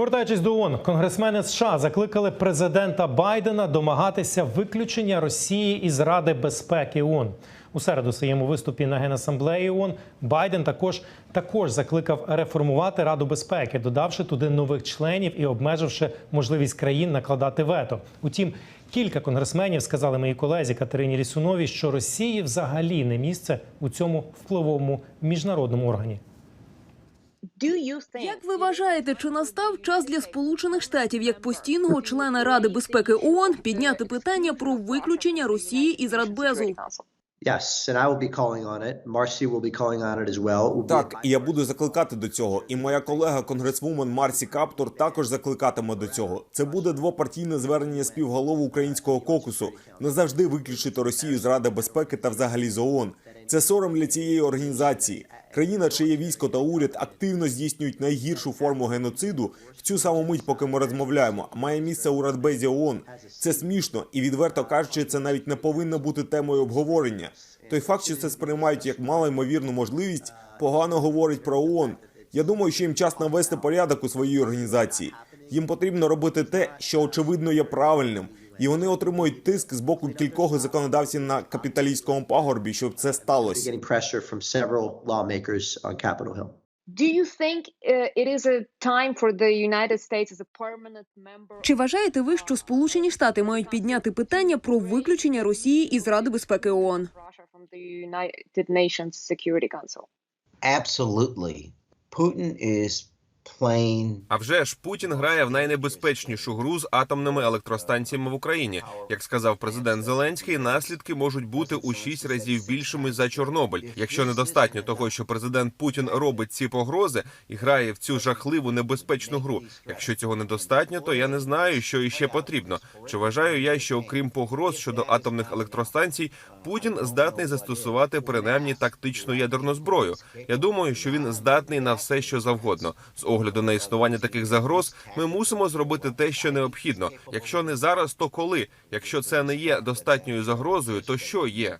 Повертаючись до ООН, конгресмени США закликали президента Байдена домагатися виключення Росії із Ради безпеки ООН. У середу своєму виступі на генасамблеї ООН Байден також також закликав реформувати Раду безпеки, додавши туди нових членів і обмеживши можливість країн накладати вето. Утім, кілька конгресменів сказали моїй колезі Катерині Лісуновій, що Росії взагалі не місце у цьому впливовому міжнародному органі. Як ви вважаєте, чи настав час для Сполучених Штатів як постійного члена Ради безпеки ООН підняти питання про виключення Росії із Радбезу? Так, і я буду закликати до цього. І моя колега конгресвумен Марсі Каптор також закликатиме до цього. Це буде двопартійне звернення співголов українського кокусу. Не завжди виключити Росію з Ради безпеки та взагалі з ООН. Це сором для цієї організації. Країна, чиє військо та уряд активно здійснюють найгіршу форму геноциду в цю саму мить, поки ми розмовляємо, має місце у Радбезі ООН. Це смішно і відверто кажучи, це навіть не повинно бути темою обговорення. Той факт, що це сприймають як малоймовірну можливість, погано говорить про ООН. Я думаю, що їм час навести порядок у своїй організації. Їм потрібно робити те, що очевидно є правильним, і вони отримують тиск з боку кількох законодавців на капіталістському пагорбі, щоб це сталося. Do you think uh, it is a time for the United States as a permanent member? Чи вважаєте ви, що Сполучені Штати мають підняти питання про виключення Росії із Ради безпеки ООН? Absolutely. Putin is А вже ж Путін грає в найнебезпечнішу гру з атомними електростанціями в Україні. Як сказав президент Зеленський, наслідки можуть бути у шість разів більшими за Чорнобиль. Якщо недостатньо того, що президент Путін робить ці погрози і грає в цю жахливу небезпечну гру. Якщо цього недостатньо, то я не знаю, що іще потрібно. Чи вважаю я, що окрім погроз щодо атомних електростанцій, Путін здатний застосувати принаймні тактичну ядерну зброю. Я думаю, що він здатний на все, що завгодно. З огляду на існування таких загроз, ми мусимо зробити те, що необхідно. Якщо не зараз, то коли? Якщо це не є достатньою загрозою, то що є?